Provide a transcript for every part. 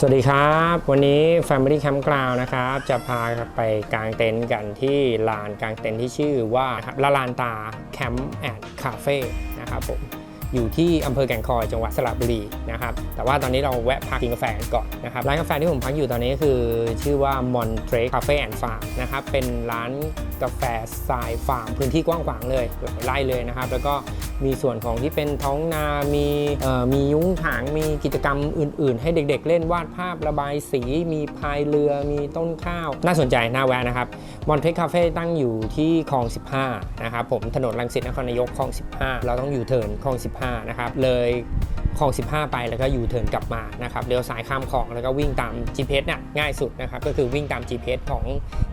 สวัสดีครับ วันนี้ Family Campground นะครับ จะพาไปกางเต็นท์กันที่ลานกางเต็นท์ที่ชื่อว่าละลานตาแคมป์แอนด์คาเฟ่นะครับผมอยู่ที่อำเภอแก่งคอยจังหวัดสระบุรีนะครับแต่ว่าตอนนี้เราแวะพักกินกาแฟกันก่อนนะครับร้านกาแฟที่ผมพักอยู่ตอนนี้คือชื่อว่า Montre Cafe and Farm นะครับเป็นร้าน กาแฟทรายฟาร์มพื้นที่กว้างขวางเลยหลายไร่เลยนะครับ แล้วก็มีส่วนของที่เป็นท้องนา มีมียุ้งฉาง มีกิจกรรมอื่น ๆ ให้เด็ก ๆ เล่นวาดภาพระบายสี มีพายเรือ มีต้นข้าว น่าสนใจน่าแวะนะครับมอนเทคคาเฟ่ตั้งอยู่ที่คลอง 15 นะครับผมถนนรังสิตนครนายกคลอง 15 เราต้องอยู่เทินคลอง 15 นะครับ เลยคลอง 15 ไปแล้วก็อยู่เทิร์นกลับมานะครับเลี้ยวซ้ายข้ามคลองแล้วก็วิ่งตาม GPS เนี่ยง่ายสุดนะครับก็คือวิ่งตาม GPS ของ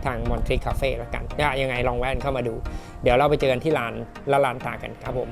ทางมอนเทคคาเฟ่แล้วกันถ้ยังไงลองแวะเข้ามาดู เดี๋ยวเราไปเจอกันที่ร้านละลานตากันครับผม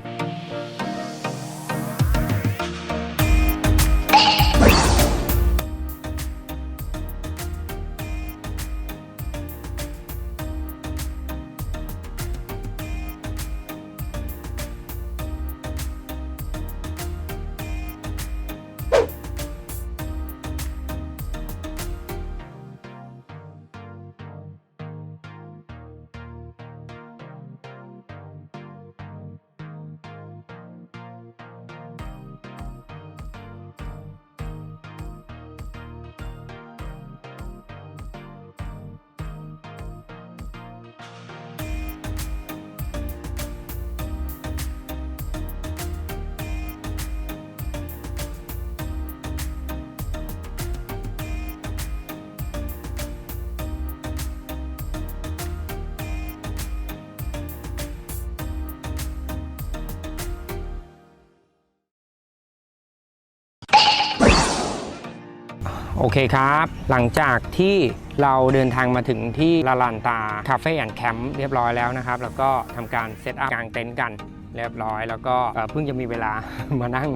โอเคครับ หลังจากที่เราเดินทางมาถึงที่ลาลานตาคาเฟ่แอนด์แคมป์เรียบร้อยแล้วนะครับ แล้วก็ทำการเซตอัพกางเต็นท์กันเรียบร้อย แล้วก็เพิ่งจะมีเวลามานั่ง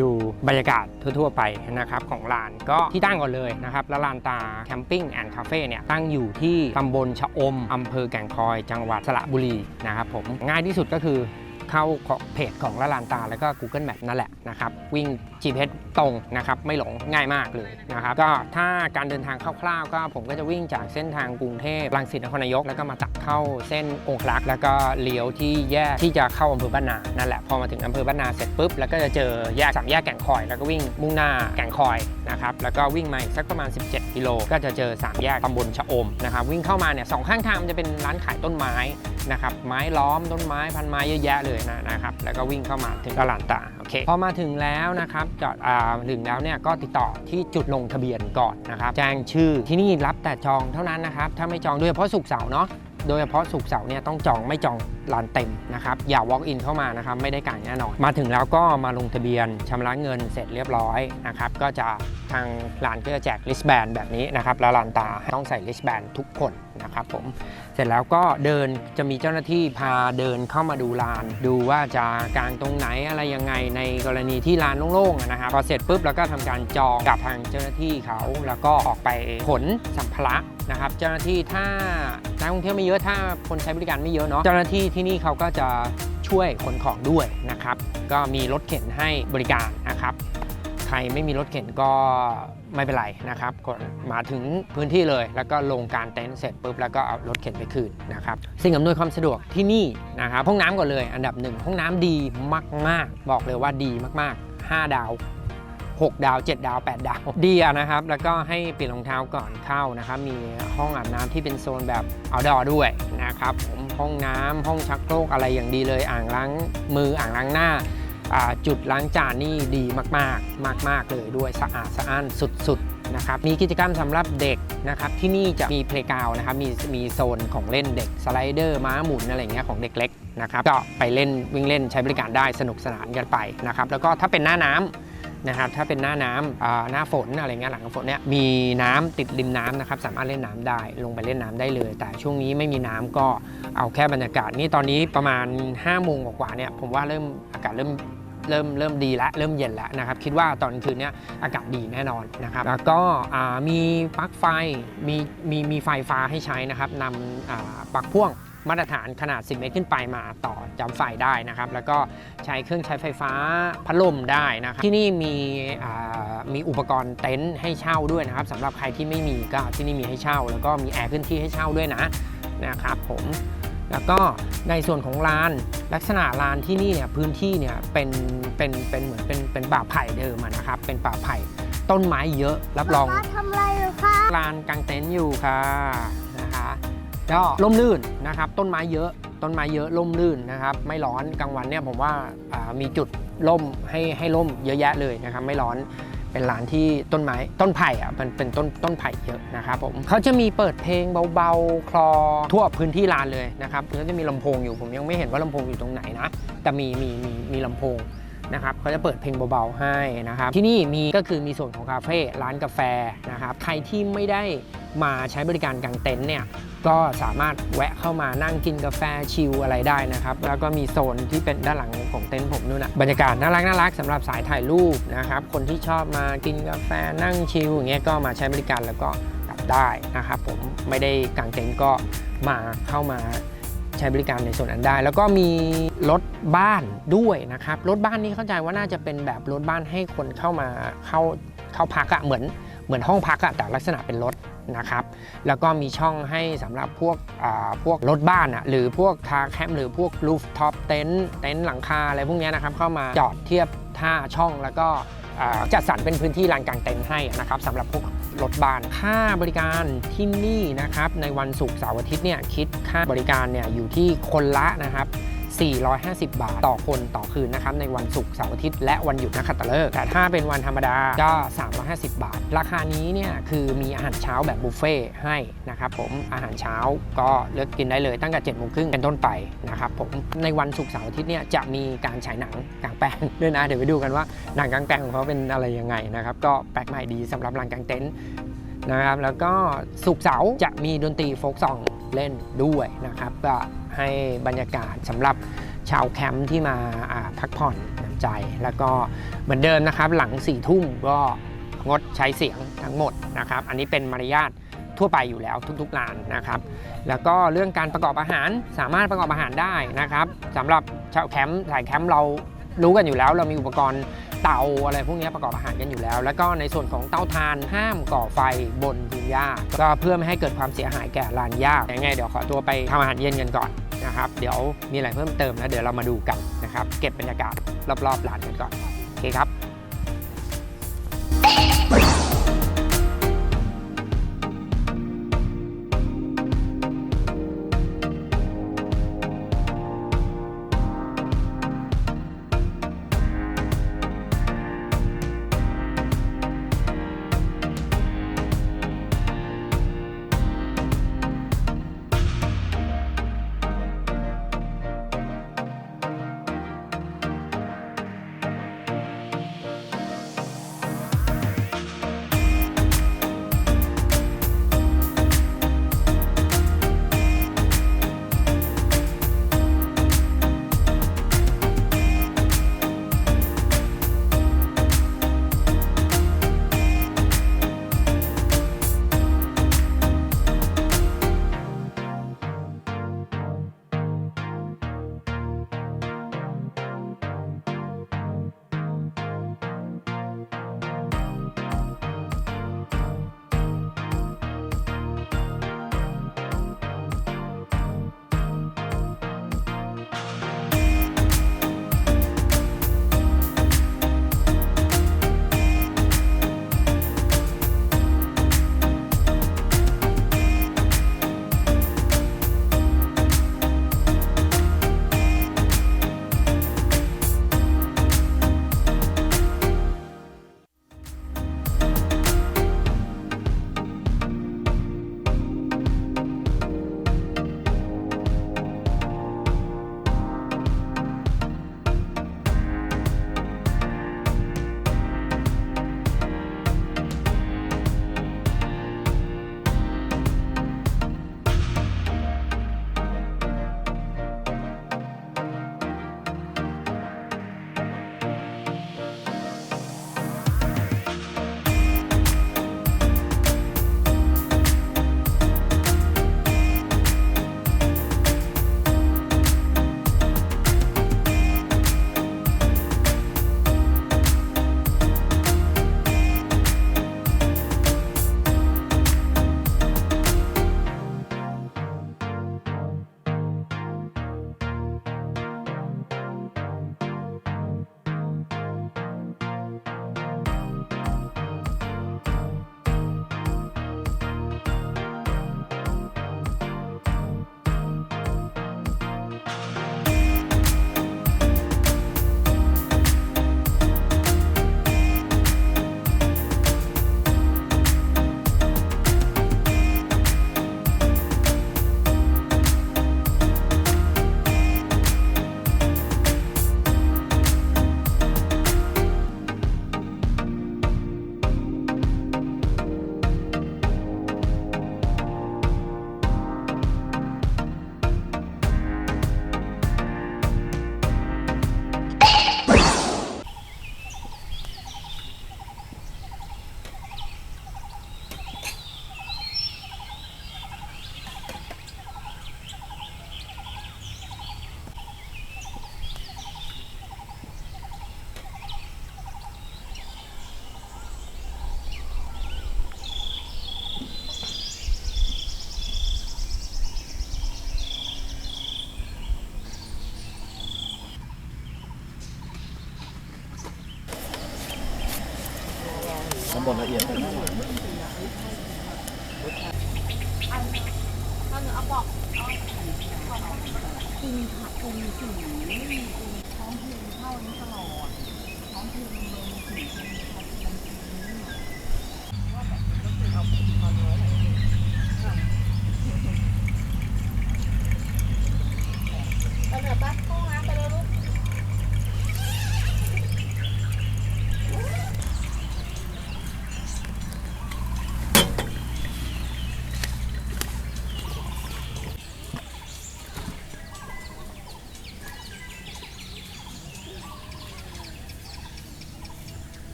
ดูบรรยากาศทั่ว ๆ ไปนะครับของลานก็ที่ตั้งก่อนเลยนะครับลาลานตาแคมปิ้งแอนด์คาเฟ่เนี่ยตั้งอยู่ที่ตำบลชะอมอำเภอแก่งคอย จังหวัดสระบุรีนะครับผมง่ายที่สุดก็คือ เข้าเพจของละลานตา แล้วก็ Google Map นั่นแหละนะครับ วิ่ง GPS ตรงนะครับไม่หลงง่ายมากเลยนะครับก็ถ้าการเดินทางคร่าวๆ ก็ผมก็จะวิ่งจากเส้นทางกรุงเทพรังสิตนครนายก แล้วก็มาตัดเข้าเส้นองคลักษ์แล้วก็เลี้ยวที่แยกที่จะเข้าอำเภอบ้านนานั่นแหละพอมาถึงอำเภอบ้านนาเสร็จปุ๊บแล้วก็จะเจอแยกสามแยกแก่งคอย แล้วก็วิ่งมุ่งหน้าแก่งคอย นะครับแล้วก็วิ่งมาอีกสักประมาณ 17 กิโล ก็จะเจอสามแยกตำบลชะอมนะครับวิ่งเข้ามาเนี่ยสองข้างทางมันจะเป็นร้านขายต้นไม้นะครับไม้ล้อมต้นไม้พันไม้เยอะแยะเลยนะนะครับแล้วก็วิ่งเข้ามาถึงตลาดตาโอเคพอมาถึงแล้วนะครับจอดอ่าถึงแล้วเนี่ยก็ติดต่อที่จุดลงทะเบียนก่อนนะครับแจ้งชื่อที่นี่รับแต่จองเท่านั้นนะครับถ้าไม่จองโดยเฉพาะสุกเสาร์เนาะ โดยเฉพาะสุกเสาร์เนี่ยต้องจองไม่จองลานเต็มนะครับอย่า walk in เข้ามานะครับไม่ได้การแน่นอน มาถึงแล้วก็มาลงทะเบียนชำระเงินเสร็จเรียบร้อยนะครับก็จะทางร้านก็จะแจกลิสแบนแบบนี้นะครับแล้วลานตาต้องใส่ลิสแบนทุกคน นะครับผมเสร็จแล้วก็เดินจะมีเจ้าหน้าที่พาเดินเข้ามาดูลาน ดูว่าจะกางตรงไหนอะไรยังไงในกรณีที่ลานโล่งๆอะนะครับพอเสร็จปุ๊บแล้วก็ทำการจองกับทางเจ้าหน้าที่เขาแล้วก็ออกไปขนสัมภาระนะครับเจ้าหน้าที่ถ้านักท่องเที่ยวไม่เยอะถ้าคนใช้บริการไม่เยอะเนาะเจ้าหน้าที่ที่นี่เขาก็จะช่วยขนของด้วยนะครับ ก็มีรถเข็นให้บริการนะครับ ใครไม่มีรถเข็นก็ ไม่เป็นไรนะครับกดมาถึงพื้นที่เลย แล้วก็ลงการเต็นท์เสร็จปุ๊บแล้วก็เอารถเข็นไปคืนนะครับสิ่งอำนวยความสะดวกที่นี่นะครับห้องน้ำก่อนเลย อันดับหนึ่งห้องน้ำดีมาก ๆ บอกเลยว่าดีมากๆ 5 ดาว 6 ดาว 7 ดาว 8 ดาวดีนะครับ แล้วก็ให้เปลี่ยนรองเท้าก่อนเข้านะครับมีห้องอาบน้ำที่เป็นโซนแบบ outdoor ด้วยนะครับผมห้องน้ำห้องชักโครกอะไรอย่างดีเลย อ่างล้างมืออ่างล้างหน้า จุดล้างจานนี่ดีมากๆ มาก ๆ เลยด้วยสะอาดสะอ้านสุด ๆ นะครับ มีกิจกรรมสำหรับเด็กนะครับ ที่นี่จะมีเพลกราวนะครับ มีมีโซนของเล่นเด็ก สไลเดอร์ ม้าหมุน อะไรเงี้ยของเด็กเล็กนะครับ ก็ไปเล่นวิ่งเล่นใช้บริการได้สนุกสนานกันไปนะครับ แล้วก็ถ้าเป็นหน้าน้ำ นะครับถ้าเป็นหน้าน้ำหน้าฝนอะไรเงี้ยหลังฝนเนี่ยมีน้ำติดริมน้ำนะครับสามารถเล่นน้ำได้ลงไปเล่นน้ำได้เลย แต่ช่วงนี้ไม่มีน้ำก็เอาแค่บรรยากาศนี่ตอนนี้ประมาณ5้าโมงกว่าเนี่ยผมว่าเริ่มอากาศเริ่มเริ่มเริ่มดีแล้วเริ่มเย็นแล้วนะครับคิดว่าตอนคืนเนี้ยอากาศดีแน่นอนนะครับแล้วก็มีปลั๊กไฟมีมีมีไฟฟ้าให้ใช้นะครับนำปลั๊กพ่วง มาตรฐานขนาด 10 เมตรขึ้นไปมาต่อจำไฟได้นะครับ แล้วก็ใช้เครื่องใช้ไฟฟ้าพัดลมได้นะครับ ที่นี่มีอ่ามีอุปกรณ์เต็นท์ให้เช่าด้วยนะครับสำหรับใครที่ไม่มีก็ที่นี่มีให้เช่า แล้วก็มีแอร์พื้นที่ให้เช่าด้วยนะนะครับผมแล้วก็ในส่วนของลานลักษณะลานที่นี่เนี่ยพื้นที่เนี่ยเป็นเป็นเป็นเหมือนเป็นเป็นป่าไผ่เดิมอะนะครับ เป็นป่าไผ่ต้นไม้เยอะรับรองป้าทำอะไรอยู่คะลานกางเต็นท์อยู่ค่ะนะคะ ก็ร่มรื่นนะครับ ต้นไม้เยอะ ต้นไม้เยอะร่มรื่นนะครับ ไม่ร้อนกลางวันเนี่ยผมว่ามีจุดร่มให้ให้ร่มเยอะแยะเลยนะครับ ไม่ร้อนเป็นลานที่ต้นไม้ต้นไผ่อะมันเป็นต้นต้นไผ่เยอะนะครับผมเขาจะมีเปิดเพลงเบาๆ คลอทั่วพื้นที่ลานเลยนะครับแล้วจะมีลำโพงอยู่ผมยังไม่เห็นว่าลำโพงอยู่ตรงไหนนะ แต่มีมีมีมีลำโพง นะครับเขาจะเปิดเพลงเบาๆให้นะครับ ที่นี่มีก็คือมีส่วนของคาเฟ่ร้านกาแฟนะครับ ใครที่ไม่ได้มาใช้บริการกางเต็นท์เนี่ยก็สามารถแวะเข้ามานั่งกินกาแฟชิลอะไรได้นะครับ แล้วก็มีโซนที่เป็นด้านหลังของเต็นท์ผมนู่นนะบรรยากาศน่ารักน่ารักสำหรับสายถ่ายรูปนะครับ คนที่ชอบมากินกาแฟนั่งชิลอย่างเงี้ยก็มาใช้บริการแล้วก็กลับได้นะครับ ผมไม่ได้กางเต็นท์ก็มาเข้ามา ใช้บริการในส่วนนั้นได้ แล้วก็มีรถบ้านด้วยนะครับรถบ้านนี่เข้าใจว่าน่าจะเป็นแบบรถบ้านให้คนเข้ามาเข้าเข้าพักอะเหมือนเหมือนห้องพักอะแต่ลักษณะเป็นรถนะครับ แล้วก็มีช่องให้สำหรับพวกอ่าพวกรถบ้านอะหรือพวกคาแคมป์หรือพวกรูฟท็อปเต็นท์เต็นท์หลังคาอะไรพวกเนี้ยนะครับเข้ามาจอดเทียบท่าช่องแล้วก็อ่าจัดสรรเป็นพื้นที่ลานกลางเต็นท์ให้นะครับสำหรับพวก รถบ้าน ค่าบริการที่นี่นะครับในวันศุกร์เสาร์อาทิตย์เนี่ยคิดค่าบริการเนี่ยอยู่ที่คนละนะครับ 450 บาท ต่อคนต่อคืนนะครับในวันศุกร์เสาร์อาทิตย์และวันหยุดนักขัตฤกษ์แต่ถ้าเป็นวันธรรมดาก็ 350 บาท ราคานี้เนี่ยคือมีอาหารเช้าแบบบุฟเฟ่ให้นะครับผมอาหารเช้าก็เลือกกินได้เลยตั้งแต่7โมงครึ่งเป็นต้นไปนะครับผมในวันศุกร์เสาร์อาทิตย์เนี่ยจะมีการฉายหนังกลางแปลงด้วยนะเดี๋ยวไปดูกันว่าหนังกลางแปลงของเขาเป็นอะไรยังไงนะครับก็แปลกใหม่ดีสำหรับลานกลางเต็นท์นะครับแล้วก็สุกร์เสาร์จะมีดนตรีโฟกซอง เล่นด้วยนะครับ ก็ให้บรรยากาศสำหรับชาวแคมป์ที่มาพักผ่อนหย่อนใจ แล้วก็เหมือนเดิมนะครับ หลัง4ี่ทุ่มก็งดใช้เสียงทั้งหมดนะครับ อันนี้เป็นมารยาททั่วไปอยู่แล้วทุกๆร้านนะครับ แล้วก็เรื่องการประกอบอาหารสามารถประกอบอาหารได้นะครับสำหรับชาวแคมป์สายแคมป์เรา รู้กันอยู่แล้ว เรามีอุปกรณ์เตาอะไรพวกนี้ประกอบอาหารกันอยู่แล้ว แล้วก็ในส่วนของเตาทานห้ามก่อไฟบนพื้นหญ้า ก็เพื่อไม่ให้เกิดความเสียหายแก่ลานหญ้ายังไงเดี๋ยวขอตัวไปทำอาหารเย็นกันก่อนนะครับ เดี๋ยวมีอะไรเพิ่มเติมแล้วเดี๋ยวเรามาดูกันนะครับ เก็บบรรยากาศรอบๆลานกันก่อน โอเคครับ บดละเอียด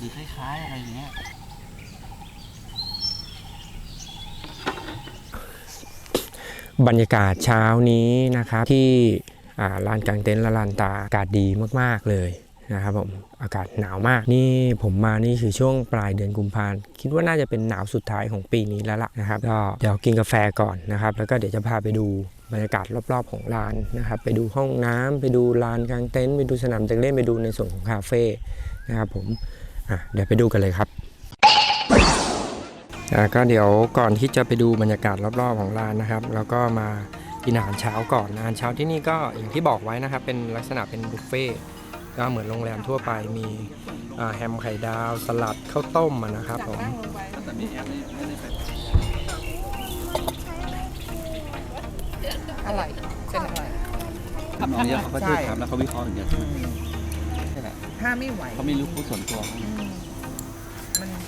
หรือคล้ายๆอะไรอย่างเงี้ย บรรยากาศเช้านี้นะครับที่ลานกลางเต็นท์ละลานตาอากาศดีมาก ๆ เลยนะครับผมอากาศหนาวมากนี่ผมมานี่คือช่วงปลายเดือนกุมภาพันธ์คิดว่าน่าจะเป็นหนาวสุดท้ายของปีนี้แล้วล่ะนะครับก็เดี๋ยวกินกาแฟก่อนนะครับ แล้วก็เดี๋ยวจะพาไปดูบรรยากาศรอบๆของลานนะครับ ไปดูห้องน้ำไปดูลานกลางเต็นท์ไปดูสนามเด็กเล่นไปดูในส่วนของคาเฟ่นะครับผมเดี๋ยวไปดูกันเลยครับ ก็เดี๋ยวก่อนที่จะไปดูบรรยากาศรอบๆของร้านนะครับ แล้วก็มากินอาหารเช้าก่อนอาหารเช้าที่นี่ก็อย่างที่บอกไว้นะครับ เป็นลักษณะเป็นบุฟเฟ่ต์ก็เหมือนโรงแรมทั่วไปมีอ่าแฮมไข่ดาว สลัดข้าวต้มอะนะครับผมอร่อยเป็นอร่อยทำน้องเยอะเขาก็ช่วยทำแล้วเขาวิเคราะห์อย่างเงี้ยใช่ไหมถ้าไม่ไหวเขาไม่รู้ผู้ส่วนตัวเขาอืมมัน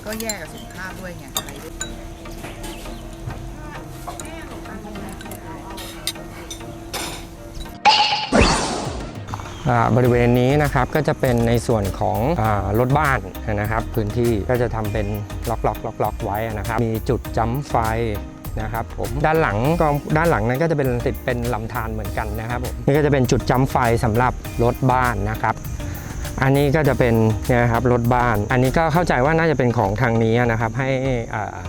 ก็แย่กับสุขภาพด้วยไงอะไรด้วยบริเวณนี้นะครับก็จะเป็นในส่วนของอรถบ้านนะครับพื้นที่ก็จะทำเป็นล็อกล็อกล็อกล็อกไว้นะครับ มีจุดจัมป์ไฟนะครับผมด้านหลังก็ด้านหลังนั้นก็จะเป็นติดเป็นลำธารเหมือนกันนะครับผมนี่ก็จะเป็นจุดจัมป์ไฟสำหรับรถบ้านนะครับ อันนี้ก็จะเป็นนะครับรถบ้าน อันนี้ก็เข้าใจว่าน่าจะเป็นของทางนี้นะครับให้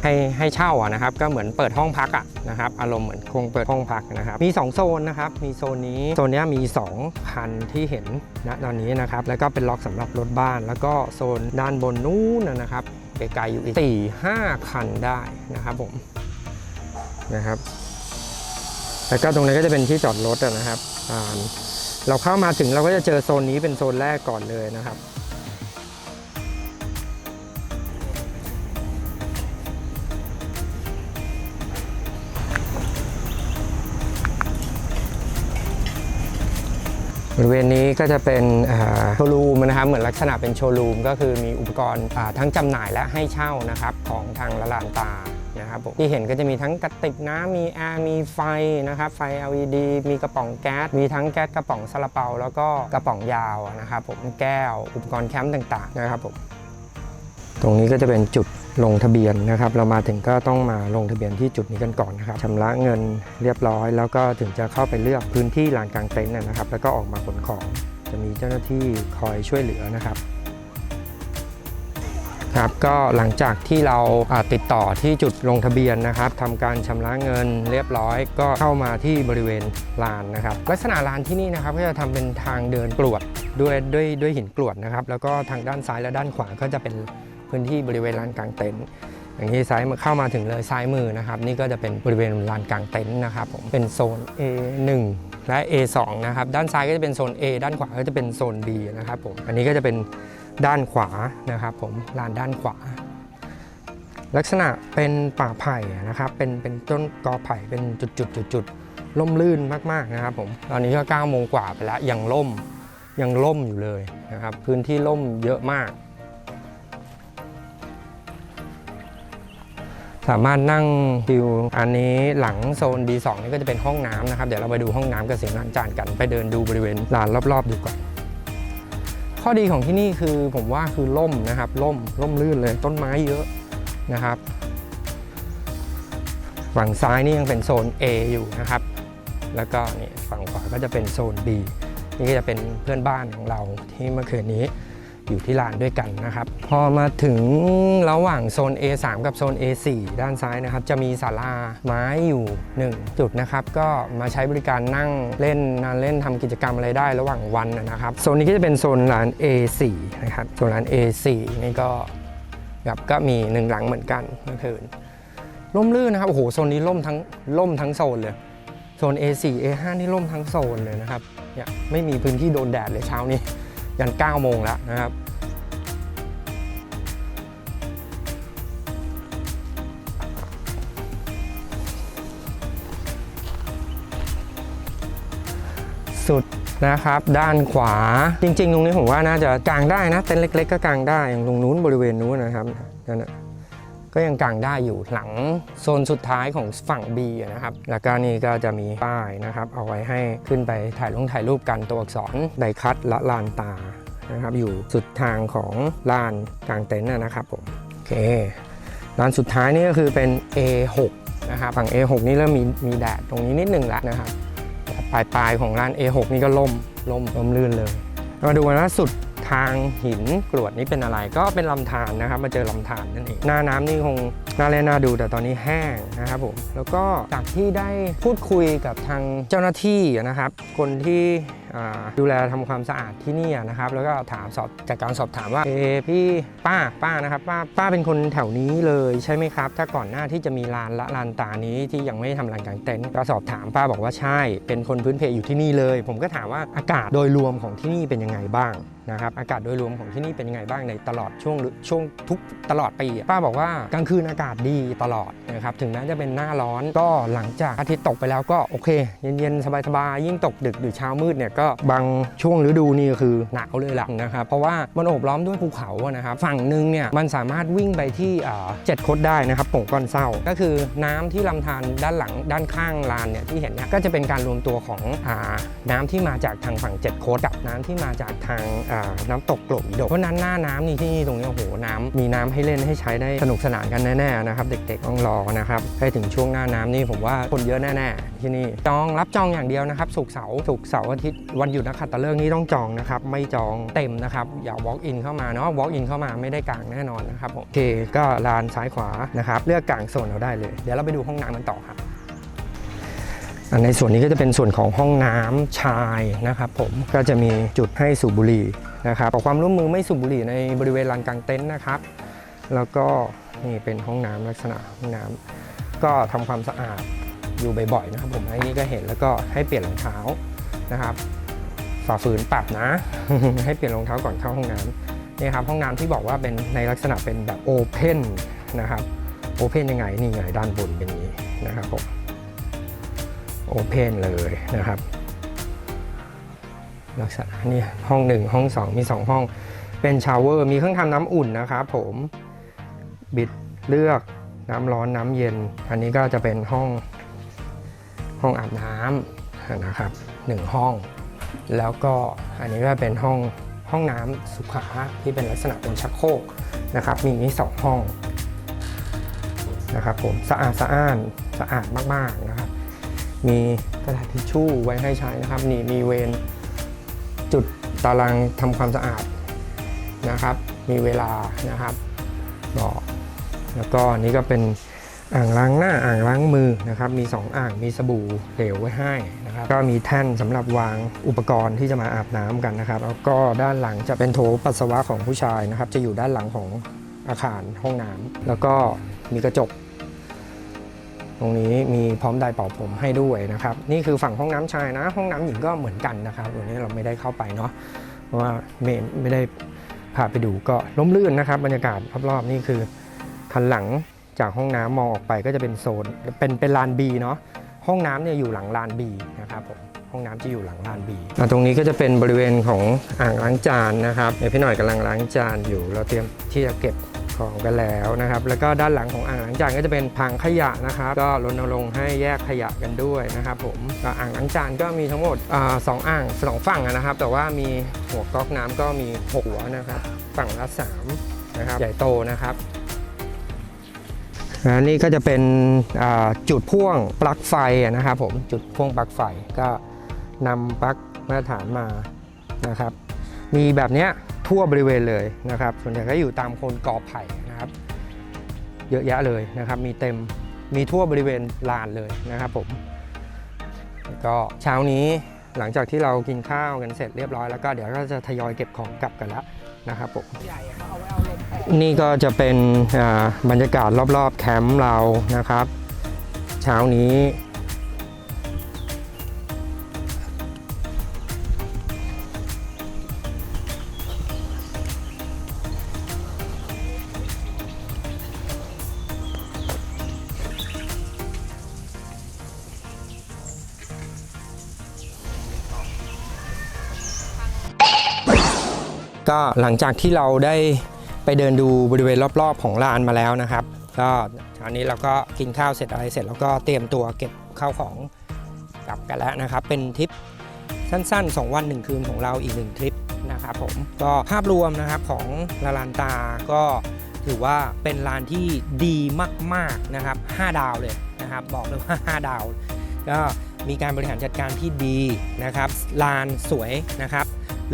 ให้ให้เช่านะครับ ก็เหมือนเปิดห้องพักนะครับ อารมณ์เหมือนคงเปิดห้องพักนะครับ มี 2 โซนนะครับ มีโซนนี้โซนนี้มี 2 คันที่เห็นณตอนนี้นะครับ แล้วก็เป็นล็อกสำหรับรถบ้าน แล้วก็โซนด้านบนนู้นนะครับไกลๆอยู่อีกสี่ห้าคันได้นะครับผมนะครับแล้วก็ตรงนี้ก็จะเป็นที่จอดรถนะครับอ่า เราเข้ามาถึงเราก็จะเจอโซนนี้เป็นโซนแรกก่อนเลยนะครับ บริเวณนี้ก็จะเป็นโชว์รูมนะครับ เหมือนลักษณะเป็นโชว์รูมก็คือมีอุปกรณ์ทั้งจำหน่ายและให้เช่านะครับ ของทางละลานตา นะครับผมที่เห็นก็จะมีทั้งกระติกน้ำมีแอร์มีไฟนะครับไฟ LED มีกระป๋องแก๊สมีทั้งแก๊สกระป๋องซาลาเปา แล้วก็กระป๋องยาวนะครับผมแก้วอุปกรณ์แคมป์ต่างๆนะครับผมตรงนี้ก็จะเป็นจุดลงทะเบียนนะครับ เรามาถึงก็ต้องมาลงทะเบียนที่จุดนี้กันก่อนนะครับชำระเงินเรียบร้อย แล้วก็ถึงจะเข้าไปเลือกพื้นที่ลานกลางเต็นท์นะครับ แล้วก็ออกมาขนของจะมีเจ้าหน้าที่คอยช่วยเหลือนะครับ ครับก็หลังจากที่เราติดต่อที่จุดลงทะเบียนนะครับทำการชำระเงินเรียบร้อย ก็เข้ามาที่บริเวณลานนะครับ ลักษณะลานที่นี่นะครับก็จะทำเป็นทางเดินกรวดด้วยด้วยด้วยหินกรวดนะครับ แล้วก็ทางด้านซ้ายและด้านขวาก็จะเป็นพื้นที่บริเวณลานกลางเต็นท์อย่างที่ซ้ายมือเข้ามาถึงเลยซ้ายมือนะครับ นี่ก็จะเป็นบริเวณลานกลางเต็นท์นะครับผมเป็นโซน A1 และ A2 นะครับ ด้านซ้ายก็จะเป็นโซน A ด้านขวาก็จะเป็นโซน B นะครับผมอันนี้ก็จะเป็น ด้านขวานะครับผมลานด้านขวา ลักษณะเป็นป่าไผ่นะครับเป็นเป็นต้นกอไผ่เป็นจุดจุดจุดจุดๆล่มลื่นมากๆนะครับผมตอนนี้ก็9โมงกว่าไปแล้วยังล่มยังล่มอยู่เลยนะครับพื้นที่ล่มเยอะมาก สามารถนั่งดิวอันนี้หลังโซน B2 นี่ก็จะเป็นห้องน้ำนะครับ เดี๋ยวเราไปดูห้องน้ำกับสิ่งล้างจานกัน ไปเดินดูบริเวณลานรอบๆดูก่อน ข้อดีของที่นี่คือผมว่าคือล่มนะครับล่มล่มลื่นเลยต้นไม้เยอะนะครับฝั่งซ้ายนี่ยังเป็นโซน A อยู่นะครับ แล้วก็นี่ฝั่งขวาก็จะเป็นโซน B นี่ก็จะเป็นเพื่อนบ้านของเราที่เมื่อคืนนี้ อยู่ที่ลานด้วยกันนะครับ พอมาถึงระหว่างโซน A3 กับโซน A4 ด้านซ้ายนะครับ จะมีศาลาไม้อยู่ 1 จุดนะครับ ก็มาใช้บริการนั่งเล่นนานเล่นทำกิจกรรมอะไรได้ระหว่างวันนะครับ โซนนี้ก็จะเป็นโซนร้าน A4 นะครับ โซนร้าน A4 นี่ก็แบบก็มีหนึ่งหลังเหมือนกันเมื่อคืนร่มรื่นนะครับ โอ้โห โซนนี้ร่มทั้งร่มทั้งโซนเลย โซน A4 A5 นี่ร่มทั้งโซนเลยนะครับเนี่ยไม่มีพื้นที่โดนแดดเลยเช้านี้ ยัน 9 โมงแล้วนะครับ สุดนะครับ ด้านขวาจริง ๆ ตรงนี้ผมว่าน่าจะกางได้นะ เต็นท์เล็ก ๆ ก็กางได้อย่างตรงนู้นบริเวณนู้นนะครับนั่นแหละ ก็ยังกางได้อยู่หลังโซนสุดท้ายของฝั่ง B นะครับ แล้วก็นี่ก็จะมีป้ายนะครับ เอาไว้ให้ขึ้นไปถ่ายลงถ่ายรูปกันตัวอักษรไดคัตละลานตานะครับอยู่สุดทางของลานกางเต็นท์นะครับผมโอเคลานสุดท้ายนี่ก็คือเป็น A6 นะครับฝั่ง A6 นี่เริ่มมีมีแดดตรงนี้นิดหนึ่งแล้วนะครับปลายปลายของร้าน A6 นี่ก็ล่มล่มล่มลื่นเลย มาดูกันว่าสุด ทางหินกรวดนี้เป็นอะไรก็เป็นลำธารนะครับ มาเจอลำธารนั่นเองหน้าน้ำนี่คงน่าเล่นน่าดูแต่ตอนนี้แห้งนะครับผมแล้วก็จากที่ได้พูดคุยกับทางเจ้าหน้าที่นะครับ คนที่ดูแลทำความสะอาดที่นี่นะครับ แล้วก็ถามสอบจากการสอบถามว่าเอพี่ป้าป้านะครับป้าป้าเป็นคนแถวนี้เลยใช่ไหมครับ ถ้าก่อนหน้าที่จะมีลานละลานตานี้ที่ยังไม่ได้ทำลานกลางเต็นท์ก็สอบถามป้าบอกว่าใช่ เป็นคนพื้นเพอยู่ที่นี่เลย ผมก็ถามว่าอากาศโดยรวมของที่นี่เป็นยังไงบ้าง นะครับอากาศโดยรวมของที่นี่เป็นยังไงบ้างในตลอดช่วงช่วงทุกตลอดปีป้าบอกว่ากลางคืนอากาศดีตลอดนะครับถึงแม้จะเป็นหน้าร้อนก็หลังจากอาทิตย์ตกไปแล้วก็โอเค เย็นๆ สบายๆ ยิ่งตกดึกหรือเช้ามืดเนี่ยก็บางช่วงฤดูนี่ก็คือหนาวเลยหล่ะนะครับเพราะว่ามันโอบล้อมด้วยภูเขานะครับฝั่งหนึ่งเนี่ยมันสามารถวิ่งไปที่เจ็ดคดได้นะครับโป่งก้อนเศร้าก็คือน้ำที่ลำธารด้านหลังด้านข้างลานเนี่ยที่เห็นเนี่ยก็จะเป็นการรวมตัวของอน้ำที่มาจากทางฝั่งเจ็ดโคดกับน้ำที่มาจากทางน้ำตกโกลกอีดกเพราะนั้นหน้าน้ำนี่ที่นี่ตรงนี้โอ้โหน้ำมีน้ำให้เล่นให้ใช้ได้สนุกสนานกันแน่ๆนะครับเด็กๆต้องรอนะครับให้ถึงช่วงหน้าน้ำนี่ผมว่าคนเยอะแน่ๆที่นี่จองรับจองอย่างเดียวนะครับศุกร์เสาร์ศุกร์เสาร์อาทิตย์วันหยุดนักขัตฤกษ์นี่ต้องจองนะครับไม่จองเต็มนะครับอย่า walk in เข้ามาเนาะ walk in เข้ามาไม่ได้กางแน่นอนนะครับผมโอเคก็ลานซ้ายขวานะครับเลือกกางโซนเราได้เลย เดี๋ยวเราไปดูห้องน้ำกันต่อครับ ในส่วนนี้ก็จะเป็นส่วนของห้องน้ำชายนะครับผมก็จะมีจุดให้สูบบุหรี่นะครับขอความร่วมมือไม่สูบบุหรี่ในบริเวณลานกลางเต็นท์นะครับ แล้วก็นี่เป็นห้องน้ำลักษณะห้องน้ำก็ทำความสะอาดอยู่บ่อยๆนะครับผมอันนี้ก็เห็นแล้วก็ให้เปลี่ยนรองเท้านะครับฝ่าฝืนปรับนะ ให้เปลี่ยนรองเท้าก่อนเข้าห้องน้ำนี่ครับห้องน้ำที่บอกว่าเป็นในลักษณะเป็นแบบโอเพนนะครับโอเพนยังไงนี่ไงด้านบนเป็นอย่างนี้นะครับผม โอเพนเลยนะครับลักษณะนี่ห้องหนึ่งห้องสองมีสองห้องเป็นชาวเวอร์มีเครื่องทำน้ำอุ่นนะครับผมบิดเลือกน้ำร้อนน้ำเย็น อันนี้ก็จะเป็นห้องห้องอาบน้ำนะครับหนึ่งห้อง แล้วก็อันนี้ก็เป็นห้องห้องน้ำสุขาที่เป็นลักษณะเป็นชักโครกนะครับ มีนี่สองห้องนะครับผมสะอาดสะอ้านสะอาดมากๆนะครับ มีกระดาษทิชชู่ไว้ให้ใช้นะครับ นี่มีเวรจุดตารางทำความสะอาดนะครับ มีเวลานะครับบอกแล้วก็อันนี้ก็เป็นอ่างล้างหน้าอ่างล้างมือนะครับ มี 2 อ่างมีสบู่เหลวไว้ให้นะครับ ก็มีแท่นสำหรับวางอุปกรณ์ที่จะมาอาบน้ำกันนะครับ แล้วก็ด้านหลังจะเป็นโถปัสสาวะของผู้ชายนะครับ จะอยู่ด้านหลังของอาคารห้องน้ำแล้วก็มีกระจก ตรงนี้มีพร้อมไดร์เป่าผมให้ด้วยนะครับนี่คือฝั่งห้องน้ำชายนะ ห้องน้ำหญิงก็เหมือนกันนะครับวันนี้เราไม่ได้เข้าไปเนาะเพราะว่าไม่ไม่ได้พาไปดูก็ล้มลื่นนะครับ บรรยากาศรอบๆนี่คือทันหลังจากห้องน้ำมองออกไปก็จะเป็นโซนเป็นเป็นลาน B เนาะห้องน้ำเนี่ยอยู่หลังลาน B นะครับผมห้องน้ำจะอยู่หลังลาน B อะตรงนี้ก็จะเป็นบริเวณของอ่างล้างจานนะครับเดี๋ยวพี่หน่อยกำลังล้างจานอยู่ เราเตรียมที่จะเก็บ ของกันแล้วนะครับ แล้วก็ด้านหลังของอ่างล้างจานก็จะเป็นถังขยะนะครับ ก็รณรงค์ให้แยกขยะกันด้วยนะครับ ผมอ่างล้างจานก็มีทั้งหมดสองอ่างสองฝั่งนะครับ แต่ว่ามีหัวก๊อกน้ำก็มีหกหัวนะครับ ฝั่งละสามนะครับ ใหญ่โตนะครับนนี้ก็จะเป็นจุดพ่วงปลั๊กไฟนะครับผมจุดพ่วงปลั๊กไฟก็นำปลั๊กมาตรฐานมานะครับ มีแบบเนี้ยทั่วบริเวณเลยนะครับส่วนใหญ่ก็อยู่ตามโคนกอไผ่นะครับ เยอะแยะเลยนะครับ มีเต็มมีทั่วบริเวณลานเลยนะครับผมก็เช้านี้หลังจากที่เรากินข้าวกันเสร็จเรียบร้อยแล้วก็เดี๋ยวก็จะทยอยเก็บของกลับกันแล้วนะครับผมนี่ก็จะเป็นบรรยากาศรอบๆแคมป์เรานะครับ เช้านี้ ก็หลังจากที่เราได้ไปเดินดูบริเวณรอบๆ ของลานมาแล้วนะครับ ก็เช้านี้เราก็กินข้าวเสร็จอะไรเสร็จแล้วก็เตรียมตัวเก็บข้าวของกลับกันแล้วนะครับ เป็นทริปสั้น ๆ 2 วัน 1 คืนของเราอีก 1 ทริปนะครับผมก็ภาพรวมนะครับของลาลานตาก็ถือว่าเป็นลานที่ดีมาก ๆ นะครับ 5 ดาวเลยนะครับ บอกเลยว่า 5 ดาว ก็มีการบริหารจัดการที่ดีนะครับลานสวยนะครับ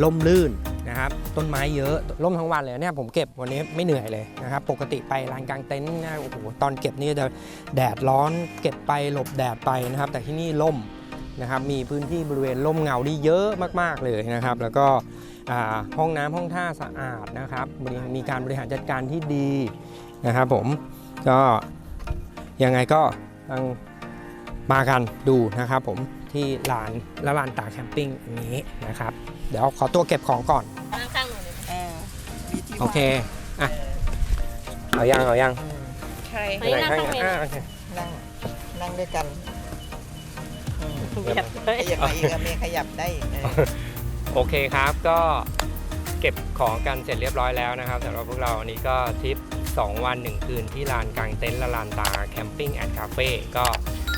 ล่มลื่น นะครับต้นไม้เยอะล่มทั้งวันเลยเนี่ยผมเก็บวันนี้ไม่เหนื่อยเลยนะครับปกติไปลานกลางเต็นท์นะโอ้โหตอนเก็บนี่จะแดดร้อนเก็บไปหลบแดดไปนะครับ แต่ที่นี่ล่มนะครับมีพื้นที่บริเวณร่มเงาที่เยอะมาก ๆเลยนะครับ แล้วก็ห้องน้ำห้องท่าสะอาดนะครับมีการบริหารจัดการที่ดีนะครับผมก็ยังไงก็ทางมากันดูนะครับผมที่ลานละลานตาแคมปิ้งนี้นะครับ เดี๋ยวขอตัวเก็บของก่อนนั่งข้างหนูเลยเออมีที่โอเค อะ เอายัง เอายังอืมใช่เฮ้ยนั่งข้างเมนอะโอเคนั่งนั่งด้วยกันอืมเหยียบเลยขยับมาอีกอะเมย์ขยับได้อีกเออ โอเคครับ ก็เก็บของกันเสร็จเรียบร้อยแล้วนะครับสำหรับพวกเราวันนี้ก็ทริป 2 วัน 1 คืนที่ลานกลางเต็นท์ละลานตาแคมปิ้งแอนด์คาเฟ่ก็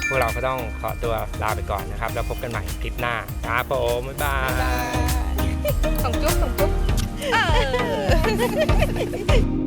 พวกเราก็ต้องขอตัวลาไปก่อนนะครับ แล้วพบกันใหม่คลิปหน้าครับผมบ๊ายบาย ของจุ๊บของจุ๊บเออ